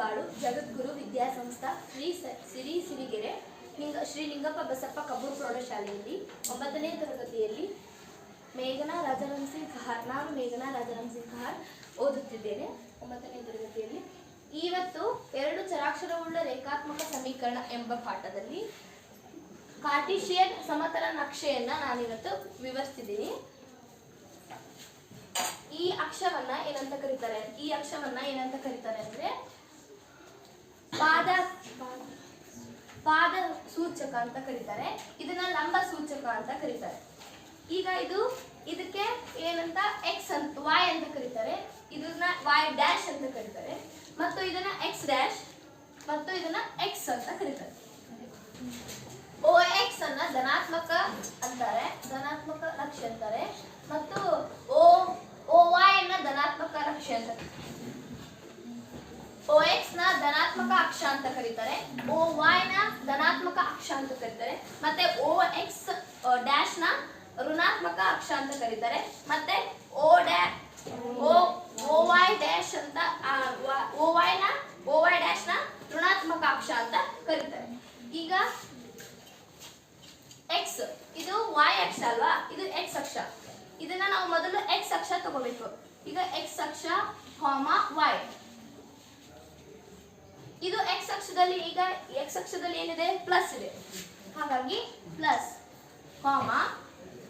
ಬಾಳು ಜಗದ್ಗುರು ವಿದ್ಯಾಸಂಸ್ಥಾ ಶ್ರೀ ಸಿರಿ ಸಿರಿಗೆರೆ, ಲಿಂಗ, ಶ್ರೀ ಲಿಂಗಪ್ಪ ಬಸಪ್ಪ ಕಬ್ಬೂರು ಪ್ರೌಢಶಾಲೆಯಲ್ಲಿ ಒಂಬತ್ತನೇ ತರಗತಿಯಲ್ಲಿ ಮೇಘನಾ ರಾಜಾರಾಮ್ ಸಿಂಗ್ ಕಹಾರ್, ನಾನು ಮೇಘನಾ ರಾಜಾರಾಮ್ ಸಿಂಗ್ ಕಹಾರ್ ಓದುತ್ತಿದ್ದೇನೆ ಒಂಬತ್ತನೇ ತರಗತಿಯಲ್ಲಿ. ಇವತ್ತು ಎರಡು ಚರಾಕ್ಷರವುಳ್ಳ ರೇಖಾತ್ಮಕ ಸಮೀಕರಣ ಎಂಬ ಪಾಠದಲ್ಲಿ ಕಾರ್ಟಿಷಿಯನ್ ಸಮತಲ ನಕ್ಷೆಯನ್ನ ನಾನಿವತ್ತು ವಿವರಿಸ್ತಿದ್ದೀನಿ. ಈ ಅಕ್ಷವನ್ನ ಏನಂತ ಕರೀತಾರೆ? ಈ ಅಕ್ಷವನ್ನ ಏನಂತ ಕರೀತಾರೆ ಅಂದ್ರೆ ಪಾದ ಪಾದ ಸೂಚಕ ಅಂತ ಕರೀತಾರೆ. ಇದನ್ನ ಲಂಬ ಸೂಚಕ ಅಂತ ಕರೀತಾರೆ. ಈಗ ಇದು ಇದಕ್ಕೆ ಏನಂತ ಎಕ್ಸ್ ಅಂತ ವಾಯ್ ಅಂತ ಕರೀತಾರೆ. ಇದನ್ನ ವಾಯ್ ಡ್ಯಾಶ್ ಅಂತ ಕರೀತಾರೆ. ಮತ್ತು ಇದನ್ನ ಎಕ್ಸ್ ಡ್ಯಾಶ್ ಮತ್ತು ಇದನ್ನ ಎಕ್ಸ್ ಅಂತ ಕರೀತಾರೆ. ಓ ಎಕ್ಸ್ ಅನ್ನ ಧನಾತ್ಮಕ ಅಂತಾರೆ, ಧನಾತ್ಮಕ ಲಕ್ಷ್ಯ ಅಂತಾರೆ. ಮತ್ತು ಓ ಓ ವಾಯ್ ಅನ್ನ ಧನಾತ್ಮಕ ಲಕ್ಷ್ಯ ಅಂತ ಎಕ್ಸ್ನ ಧನಾತ್ಮಕ ಅಕ್ಷ ಅಂತ ಕರೀತಾರೆ. ವೈ ನ ಧನಾತ್ಮಕ ಅಕ್ಷ ಅಂತ ಕರೀತಾರೆ. ಮತ್ತೆ ಎಕ್ಸ್ ಡ್ಯಾಶ್ನ ಋಣಾತ್ಮಕ ಅಕ್ಷ ಅಂತ ಕರೀತಾರೆ. ಮತ್ತೆ ಓ ಡ್ಯಾ ಓ ವೈ ಡ್ಯಾಶ್ ಅಂತ ವ- ಓ ವೈ ನ ಓ ವೈ ಡ್ಯಾಶ್ನ ಋಣಾತ್ಮಕ ಅಕ್ಷ ಅಂತ ಕರೀತಾರೆ. ಈಗ ಎಕ್ಸ್ ಇದು ವೈ ಅಕ್ಷ ಅಲ್ವಾ? ಇದು ಎಕ್ಸ್ ಅಕ್ಷ. ಇದನ್ನ ನಾವು ಮೊದಲು ಎಕ್ಸ್ ಅಕ್ಷ ತಗೋಬೇಕು. ಈಗ ಎಕ್ಸ್ ಅಕ್ಷ ಕಾಮ y. ಇದು ಎಕ್ಸ್ ಅಕ್ಷದಲ್ಲಿ ಈಗ ಎಕ್ಸ್ ಅಕ್ಷದಲ್ಲಿ ಏನಿದೆ? ಪ್ಲಸ್ ಇದೆ. ಹಾಗಾಗಿ ಪ್ಲಸ್ ಕಾಮ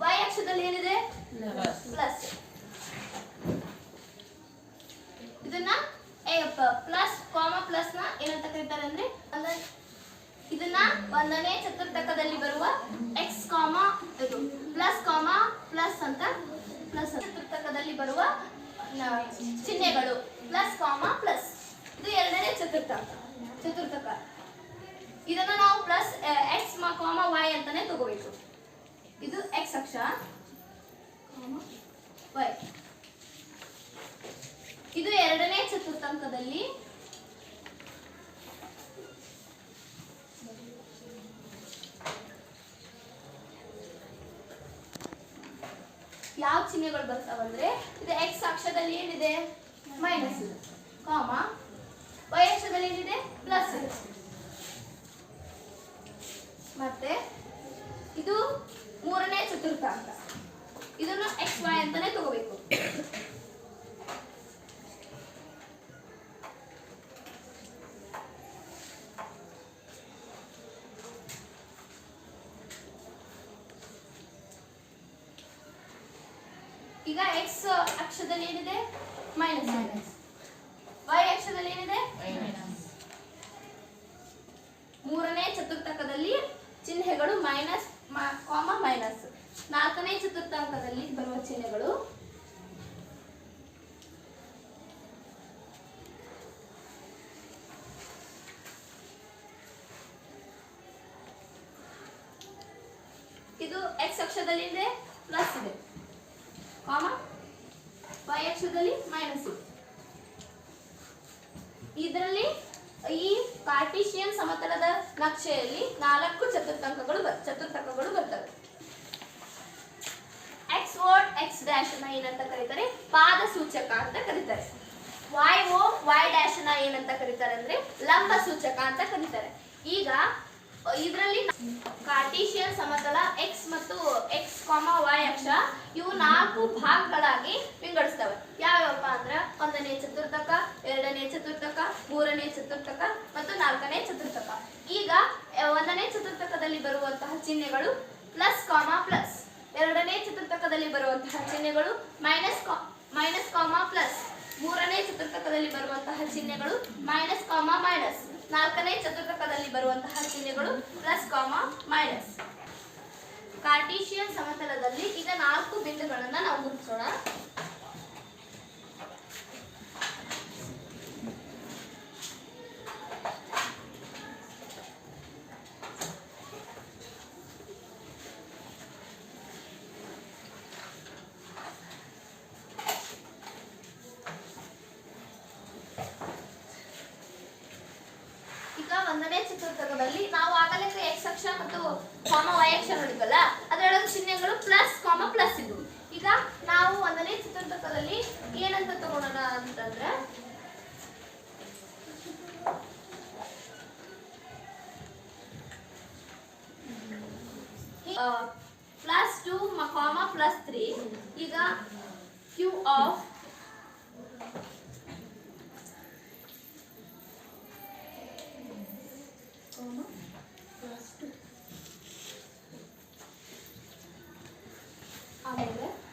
ವೈ ಅಕ್ಷದಲ್ಲಿ ಏನಿದೆ? ಪ್ಲಸ್ ಇದನ್ನ ಪ್ಲಸ್ ಕಾಮ ಪ್ಲಸ್ನ ಏನಂತ ಕರೀತಾರೆ ಅಂದ್ರೆ ಇದನ್ನ ಒಂದನೇ ಚತುರ್ಥಕದಲ್ಲಿ ಬರುವ ಎಕ್ಸ್ ಕಾಮ ಇದು. ಪ್ಲಸ್ ಕಾಮ ಪ್ಲಸ್ ಅಂತ ಪ್ಲಸ್ ಚತುರ್ಥಕದಲ್ಲಿ ಬರುವ ಚಿಹ್ನೆಗಳು. ಪ್ಲಸ್ ಕಾಮ ಪ್ಲಸ್ ಇದು ಎರಡನೇ ಚತುರ್ಥಕ. ಚತುರ್ಥಕ. ಇದನ್ನ ನಾವು ಪ್ಲಸ್ ಎಕ್ಸ್ ಕಾಮ ವೈ ಅಂತಾನೆ ತಗೋಬೇಕು. ಇದು ಎಕ್ಸ್ ಅಕ್ಷ ವೈ ಇದು ಎರಡನೇ ಚತುರ್ಥಾಂಕದಲ್ಲಿ ಯಾವ ಚಿಹ್ನೆಗಳು ಬರ್ತಾವಂದ್ರೆ, ಇದು ಎಕ್ಸ್ ಅಕ್ಷದಲ್ಲಿ ಏನಿದೆ? ಮೈನಸ್ ಕಾಮ ವೈ ಅಕ್ಷದಲ್ಲಿ ಏನಿದೆ? ಪ್ಲಸ್ ಮತ್ತೆ ಇದು ಮೂರನೇ ಚತುರ್ಥಾಂಕ ಇದನ್ನು ಎಕ್ಸ್ ವೈ ಅಂತಾನೆ ತಗೋಬೇಕು. ಈಗ ಎಕ್ಸ್ ಅಕ್ಷದಲ್ಲಿ ಏನಿದೆ? ಮೈನಸ್ ಇದು ಎಕ್ಸ್ ಅಕ್ಷದಲ್ಲಿ ಇದೆ ಪ್ಲಸ್ ಇದೆ. ಕಾಮ ವೈ ಅಕ್ಷದಲ್ಲಿ ಮೈನಸ್ ಇದೆ. ಇದರಲ್ಲಿ ಈ ಕಾರ್ಟಿಷಿಯನ್ ಸಮತಲದ ನಕ್ಷೆಯಲ್ಲಿ ನಾಲ್ಕು ಚತುರ್ಥಾಂಕಗಳು ಚತುರ್ಥಾಂಕಗಳು ಬರ್ತವೆ. ಎಕ್ಸ್ ಓಟ್ ಎಕ್ಸ್ ಡ್ಯಾಶ್ ಅನ್ನ ಏನಂತ ಕರೀತಾರೆ? ಪಾದ ಸೂಚಕ ಅಂತ ಕರೀತಾರೆ. ವೈ ಓ ವೈ ಡ್ಯಾಶ್ ಅನ್ನ ಏನಂತ ಕರೀತಾರೆ ಅಂದ್ರೆ ಲಂಬ ಸೂಚಕ ಅಂತ ಕರೀತಾರೆ. ಈಗ ಇದರಲ್ಲಿ ಕಾರ್ಟಿಷಿಯನ್ ಸಮತಲ ಎಕ್ಸ್ ಮತ್ತು ಎಕ್ಸ್ ಕಾಮ ವೈ ಅಕ್ಷ, ಇವು ನಾಲ್ಕು ಭಾಗಗಳಾಗಿ ವಿಂಗಡಿಸ್ತವೆ. ಯಾವ್ಯಾವಪ್ಪ ಅಂದ್ರೆ ಒಂದನೇ ಚತುರ್ಥಕ, ಎರಡನೇ ಚತುರ್ಥಕ, ಮೂರನೇ ಚತುರ್ಥಕ ಮತ್ತು ನಾಲ್ಕನೇ ಚತುರ್ಥಕ. ಈಗ ಒಂದನೇ ಚತುರ್ಥಕದಲ್ಲಿ ಬರುವಂತಹ ಚಿಹ್ನೆಗಳು ಪ್ಲಸ್ ಕಾಮ ಪ್ಲಸ್ ಎರಡನೇ ಚತುರ್ಥಕದಲ್ಲಿ ಬರುವಂತಹ ಚಿಹ್ನೆಗಳು ಮೈನಸ್ ಮೈನಸ್ ಕಾಮ ಪ್ಲಸ್ ಮೂರನೇ ಚತುರ್ಥಕದಲ್ಲಿ ಬರುವಂತಹ ಚಿಹ್ನೆಗಳು ಮೈನಸ್ ಕಾಮ ಮೈನಸ್ ನಾಲ್ಕನೇ ಚತುರ್ಥಕದಲ್ಲಿ ಬರುವಂತಹ ಚಿಹ್ನೆಗಳು ಪ್ಲಸ್ ಕಾಮ ಮೈನಸ್. ಕಾರ್ಟೀಷಿಯನ್ ಸಮತಲದಲ್ಲಿ ಈಗ ನಾಲ್ಕು ಬಿಂದುಗಳನ್ನು ನಾವು ಗುರುತಿಸೋಣ ಕಾಮ ವೈಯಕ್ಷರ ಹುಡುಕಲ್ಲ ಅದರೊಳಗೆ ಚಿಹ್ನೆಗಳು ಪ್ಲಸ್ ಕಾಮ ಪ್ಲಸ್ ಇದು ಈಗ ನಾವು ಒಂದನೇ ಚಿತ್ರದಲ್ಲಿ ಏನಂತ ತಗೊಳ್ಳೋಣ ಅಂತಂದ್ರೆ plus two comma plus three ಈಗ ಕ್ಯೂ ಆಫ್ ಕಾಮ ಈಗ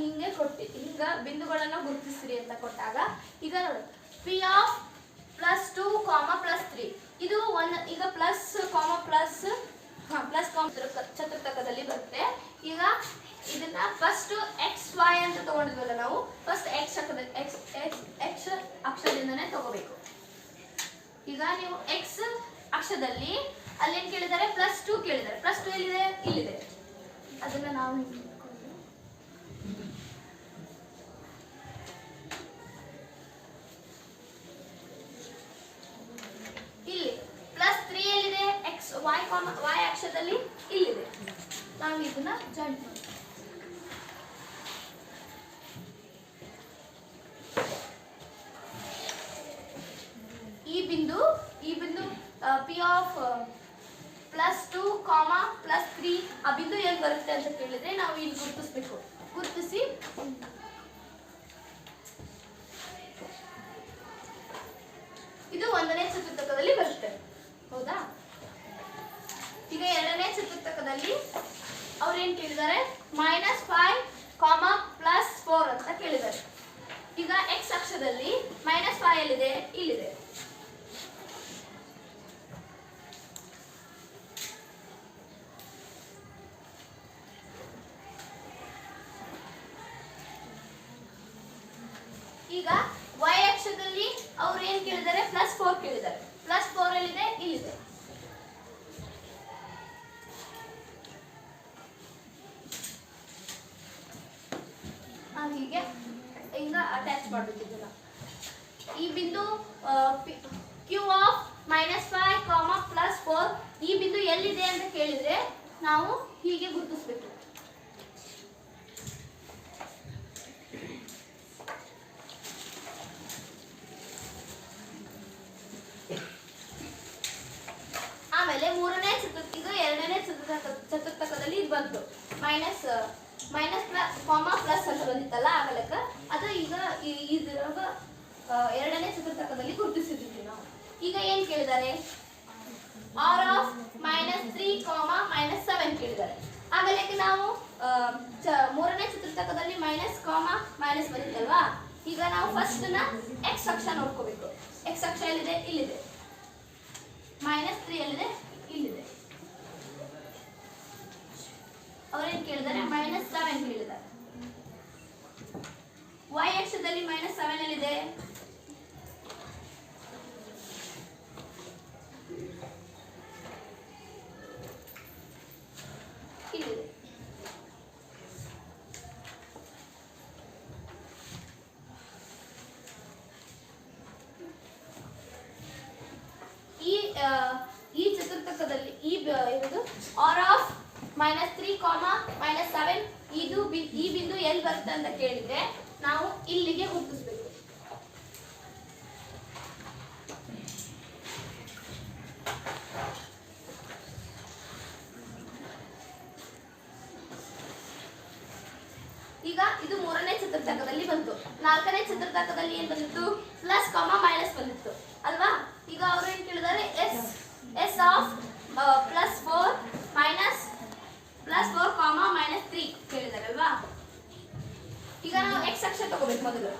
ಹಿಂಗೆ ಕೊಟ್ಟಿ, ಹಿಂಗ ಬಿಂದುಗಳನ್ನು ಗುರುತಿಸ್ರಿ ಅಂತ ಕೊಟ್ಟಾಗ ಈಗ ನೋಡಿ P of plus two comma plus three ಇದು ಒಂದು ಈಗ plus comma plus plus comma ಚತುರ್ಥಕದಲ್ಲಿ ಬರುತ್ತೆ. ಈಗ ಇದನ್ನ ಫಸ್ಟ್ ಎಕ್ಸ್ ವೈ ಅಂತ ತಗೊಂಡಿದ್ವಲ್ಲ ನಾವು first X X X X ಅಕ್ಷರದಿಂದನೇ ತಗೋಬೇಕು. ಈಗ ನೀವು ಎಕ್ಸ್ ಅಕ್ಷದಲ್ಲಿ ಅಲ್ಲೇನ್ ಕೇಳಿದ್ದಾರೆ? ಪ್ಲಸ್ ಟು ಕೇಳಿದ್ದಾರೆ. ಪ್ಲಸ್ ಟು ಎಲ್ಲಿದೆ? ಇಲ್ಲಿದೆ. ಅದನ್ನ ನಾವು ಹಿಂಗೆ ಇಟ್ಕೊಂಡು ಇಲ್ಲಿ ಪ್ಲಸ್ ತ್ರೀ ಎಲ್ಲಿದೆ ಎಕ್ಸ್ ವೈ ಕಾಮ ವೈ ಅಕ್ಷದಲ್ಲಿ ಇಲ್ಲಿದೆ ನಾವು ಇದನ್ನ ಅವ್ರು ಏನ್ ಕೇಳಿದ್ದಾರೆ minus five comma plus four ಅಂತ ಕೇಳಿದ್ದಾರೆ ಈಗ ಎಕ್ಸ್ ಅಕ್ಷದಲ್ಲಿ ಮೈನಸ್ ಫೈವ್ ಎಲ್ಲಿದೆ? ಇಲ್ಲಿದೆ ಈಗ y ಅಕ್ಷದಲ್ಲಿ ಅವ್ರು ಏನ್ ಕೇಳಿದ್ದಾರೆ ಪ್ಲಸ್ ಫೋರ್ ಕೇಳಿದ್ದಾರೆ ಪ್ಲಸ್ ಫೋರ್ ಎಲ್ಲಿದೆ ಇಲ್ಲಿದೆ ಆ, ಹೀಗೆ ಹಿಂಗ ಅಟ್ಯಾಚ್ ಮಾಡಬೇಕಿದ್ದಲ್ಲ ಈ ಬಿಂದು Q of minus five comma plus four ಈ ಬಿಂದು ಎಲ್ಲಿದೆ ಅಂತ ಕೇಳಿದ್ರೆ ನಾವು ಹೀಗೆ ಗುರುತಿಸ್ಬೇಕು ಆಮೇಲೆ ಮೂರನೇ ಚತುರ್ಥ ಇದು ಎರಡನೇ ಚತುರ್ಥಕ ಚತುರ್ಥಕದಲ್ಲಿ ಇದು ಬಂತು. Minus minus plus comma plus ಅಂತ ಬಂದಿತ್ತಲ್ಲ ಆಗಲಕ್ಕ ಅದು ಈಗ ಇದ್ರಾಗ ಎರಡನೇ ಚತುರ್ಥಕದಲ್ಲಿ ಗುರುತಿಸಿದ್ವಿ ನಾವು. ಈಗ ಏನ್ ಕೇಳಿದ್ದಾರೆ? R of minus three comma minus seven ಕೇಳಿದ್ದಾರೆ. ಆಗಲಕ್ಕೆ ನಾವು ಮೂರನೇ ಚತುರ್ಥಕದಲ್ಲಿ ಮೈನಸ್ ಕಾಮ ಮೈನಸ್ ಬಂದಿತ್ತಲ್ವಾ? ಈಗ ನಾವು ಫಸ್ಟ್ನ ಎಕ್ಸ್ ಅಕ್ಷ ನೋಡ್ಕೋಬೇಕು. ಎಕ್ಸ್ ಅಕ್ಷ ಎಲ್ಲಿದೆ? ಇಲ್ಲಿದೆ. ಮೈನಸ್ ತ್ರೀ ಎಲ್ಲಿದೆ ಇಲ್ಲಿದೆ ಅವ್ರೇನ್ ಕೇಳಿದ್ದಾರೆ ಮೈನಸ್ ಸೆವೆನ್ ಕೇಳಿದ್ದಾರೆ ವೈ ಅಕ್ಷದಲ್ಲಿ ಮೈನಸ್ ಸೆವೆನ್ ಎಲ್ಲಿದೆ ಈ ಚತುರ್ಥಕದಲ್ಲಿ ಈ ಇದು R of minus three comma minus seven ಇದು ಈ ಬಿಂದು ಎಲ್ಲಿ ಬರುತ್ತೆ ಅಂತ ಕೇಳಿದ್ರೆ ನಾವು ಇಲ್ಲಿಗೆ ಗುರುತಿಸ್ಬೇಕು ಈಗ ಇದು ಮೂರನೇ ಚತುರ್ಥಕದಲ್ಲಿ ಬಂತು ನಾಲ್ಕನೇ ಚತುರ್ಥಕದಲ್ಲಿ ಏನ್ ಬಂದಿತ್ತು ಪ್ಲಸ್ ಕಾಮ ಮೈನಸ್ ಬಂದಿತ್ತು ಅಲ್ವಾ ಈಗ ಅವರು ಏನ್ ಕೇಳಿದ್ದಾರೆ S S of plus four minus plus four comma minus three ಕೇಳಿದ್ದಾರೆ ಅಲ್ವಾ ಈಗ ನಾವು ಎಕ್ಸ್ ಅಕ್ಷರ ತಗೋಬೇಕು ಮೊದಲು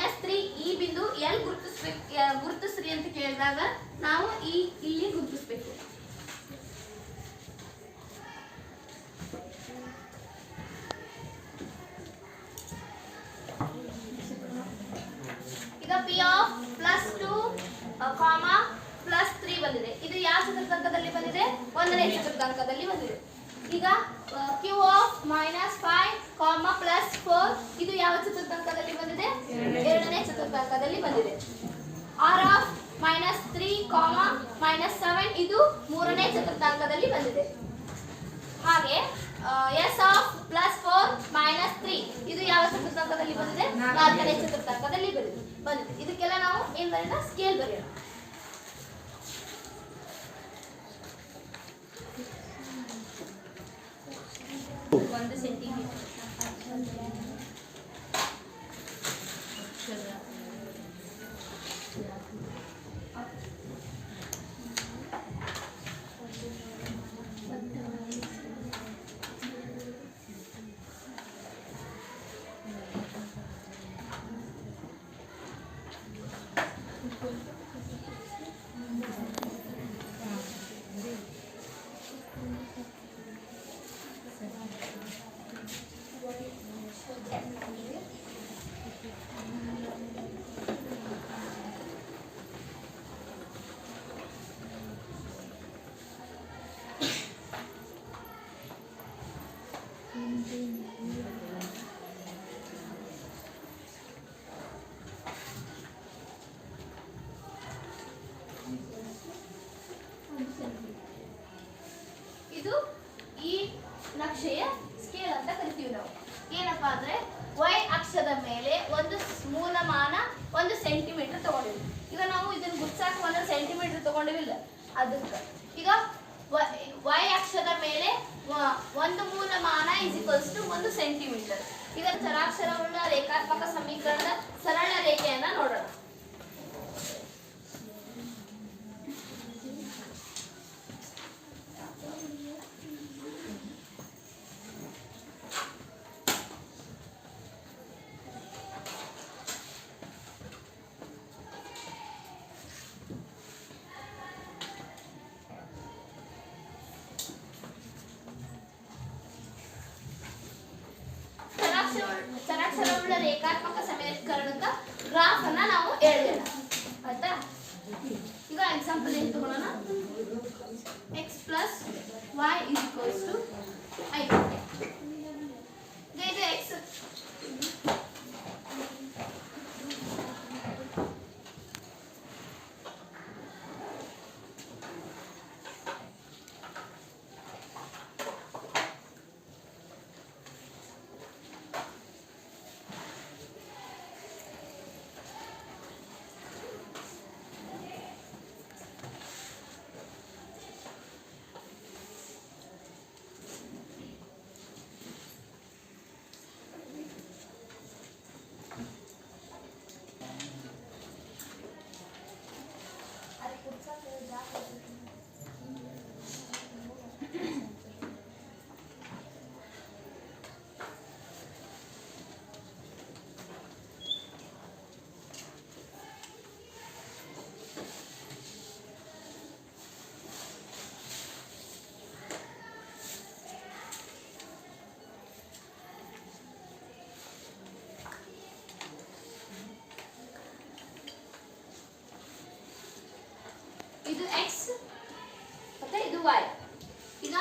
ಮೈನಸ್ ತ್ರೀ ಈ ಬಿಂದು ಎಲ್ಲಿ ಗುರುತಿಸ್ಬೇಕು ಗುರುತಿಸ್ರಿ ಅಂತ ಕೇಳಿದಾಗ ನಾವು ಈ, ಇಲ್ಲಿ ಗುರುತಿಸ್ಬೇಕು. ಈಗ P of plus two comma plus three ಬಂದಿದೆ. ಇದು ಯಾವ ಚತುರ್ಥಾಂಕದಲ್ಲಿ ಬಂದಿದೆ? ಒಂದನೇ ಚತುರ್ಥಾಂಕದಲ್ಲಿ ಬಂದಿದೆ. ಈಗ Q of minus five comma plus four ಇದು ಯಾವ ಚತುರ್ಥಾಂಕದಲ್ಲಿ ಬಂದಿದೆ? ಎರಡನೇ ಚತುರ್ಥಾಂಕದಲ್ಲಿ ಬಂದಿದೆ. R of minus three comma minus seven ಇದು ಮೂರನೇ ಚತುರ್ಥಾಂಕದಲ್ಲಿ ಬಂದಿದೆ. ಹಾಗೆ S of plus four minus three ಇದು ಯಾವ ಚತುರ್ಥಾಂಕದಲ್ಲಿ ಬಂದಿದೆ? ನಾಲ್ಕನೇ ಚತುರ್ಥಾಂಕದಲ್ಲಿ ಬಂದಿದೆ ಬಂದಿದೆ. ಇದಕ್ಕೆಲ್ಲ ನಾವು ಏನ್ ಬರೆಯೋಣ? ಸ್ಕೇಲ್ ಬರೆಯೋಣ. ಇದು ಎಕ್ಸ್ ಮತ್ತೆ ಇದು ವೈ ಈಗ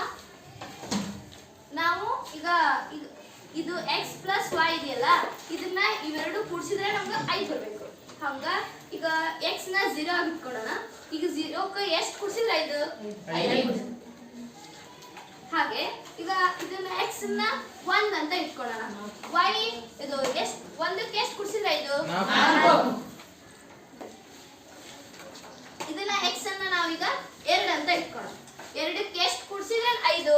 ನಾವು ಈಗ ಇದು- ಇದು ಎಕ್ಸ್ ಪ್ಲಸ್ ವೈ ಇದೆಯಲ್ಲ ಇದನ್ನ ಇವೆರಡು ಕೂಡಿಸಿದ್ರೆ ನಮ್ಗೆ ಐ ಬರಬೇಕು. ಹಂಗ ಈಗ ಎಕ್ಸ್ನ ಝೀರೋ ಆಗಿ ಇಟ್ಕೊಳ್ಳೋಣ. ಈಗ ಝೀರೋಕ್ಕೆ ಎಷ್ಟು ಕೂಡಿಸಿದ್ರೆ ಇದು ಹಾಗೆ ಈಗ ಇದನ್ನ ಎಕ್ಸ್ನ ಒಂದ್ ಅಂತ ಇಟ್ಕೊಳ್ಳೋಣ. ವೈ ಇದು ಎಷ್ಟು ಒಂದಕ್ಕೆ ಎಷ್ಟು ಕೂಡಿಸಿದ್ರೆ ನಾವೀಗ ಎರಡು ಅಂತ ಇಟ್ಕೊಳ್ಳೋಣ. ಎರಡಕ್ಕೆ ಎಷ್ಟು ಕೂಡಿಸಿದ್ರೆ ಐದು?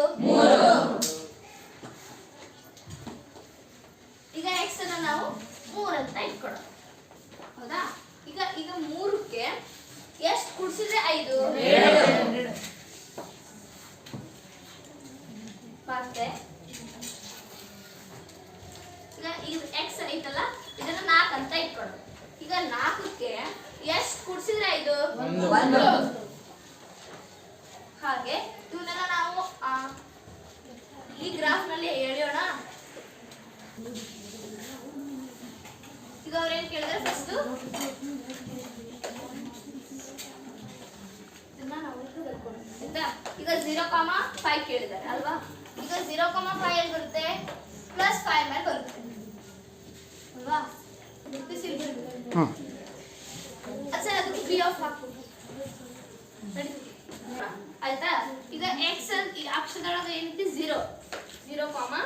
ಈಗ ಎಕ್ಸ್ ಅನ್ನ ನಾವು ಮೂರ್ ಅಂತ ಇಟ್ಕೊಳ್ಳೋಣ. ಹೌದಾ? ಈಗ ಈಗ ಮೂರಕ್ಕೆ ಎಷ್ಟು ಕೂಡಿಸಿದ್ರೆ ಐದು? জিরো জিরো কমা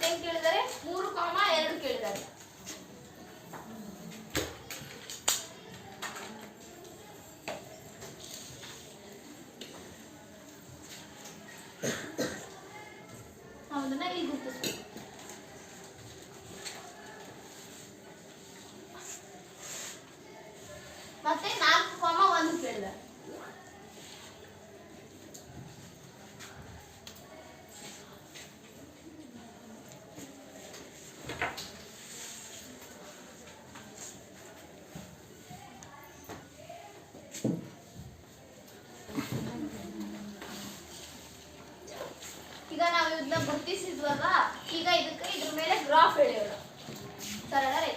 ಹದಿನೆಂಟು ಕೇಳಿದ್ದಾರೆ ಮೂರು ಕಾಮ ಎರಡು ಕೇಳಿದ್ದಾರೆ సరళ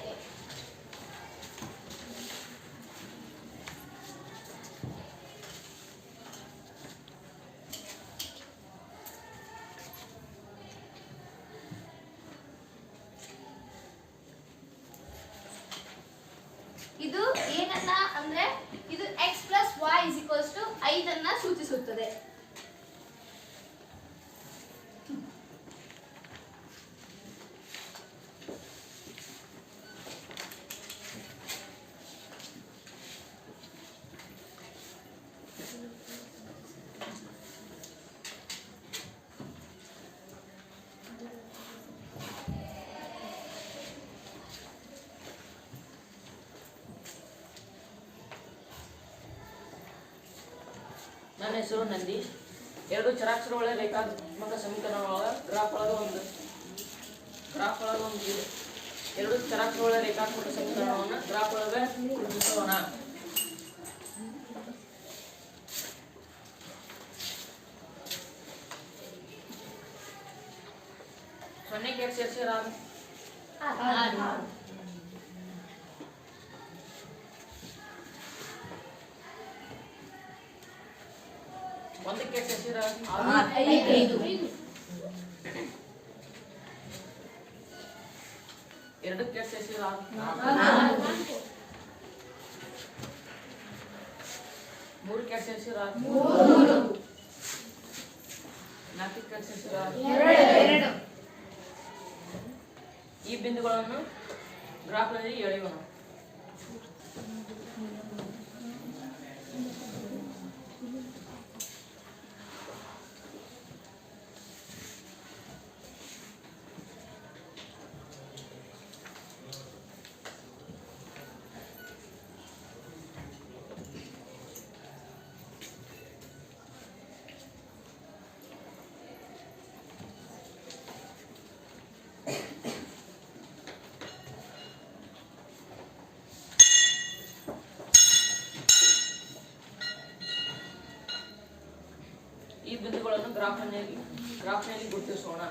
ನನ್ನ ಹೆಸರು ನಂದಿ. ಎರಡು ಚರಾಕ್ಷರ ಒಳಗೆ ರೇಖಾತ್ಮಕ ಸಮೀಕರಣ ಒಳಗೆ ಗ್ರಾಫ್ ಒಳಗೆ ಒಂದು ಗ್ರಾಫ್ ಒಳಗೆ ಒಂದು ಇದೆ. ಎರಡು ಚರಾಕ್ಷರಗಳ ಒಳಗೆ ರೇಖಾತ್ಮಕ ಸಮೀಕರಣವನ್ನು ಗ್ರಾಫ್ ಒಳಗೆ ಗುರುತಿಸೋಣ ಸೊನ್ನೆಗೆ ಎಕ್ಸ್ ಎಕ್ಸ್ మూడు కట్సేసి రాదు. నాలుగు కట్సేసి రాదు. ఈ బిందుగోళను గ్రాఫ్ అనేది ఇవ్వను राफनेली राफनेली गुड सोना।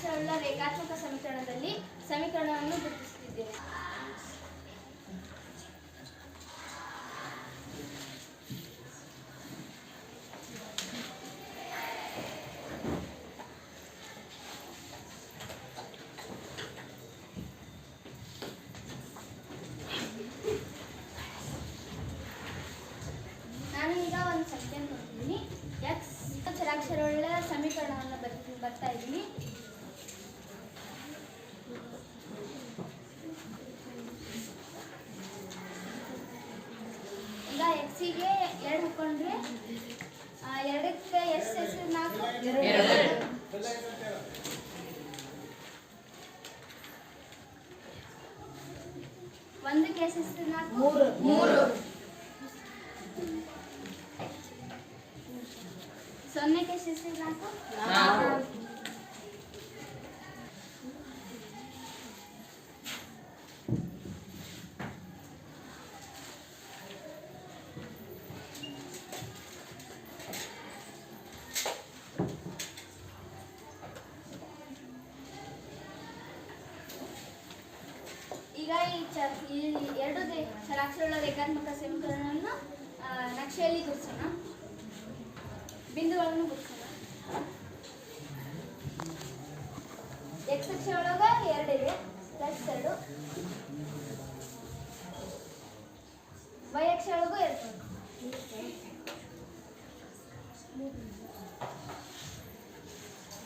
ರೇಖಾತ್ಮಕ ಸಮೀಕರಣದಲ್ಲಿ ಸಮೀಕರಣವನ್ನು ಗುರುತಿಸುತ್ತಿದ್ದೇವೆ ಒಂದು ಕೇಸಿಸ್ತು ನಾಲ್ಕು ಮೂರು ಮೂರು ಸೊನ್ನೆ ಕೇಸಿಸ್ತು ನಾಲ್ಕು ನಾಲ್ಕು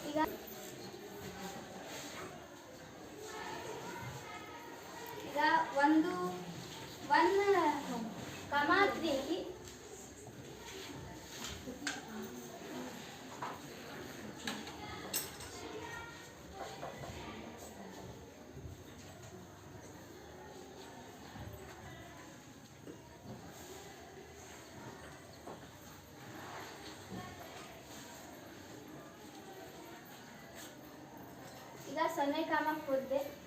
ಈಗ सनई कामाक पोते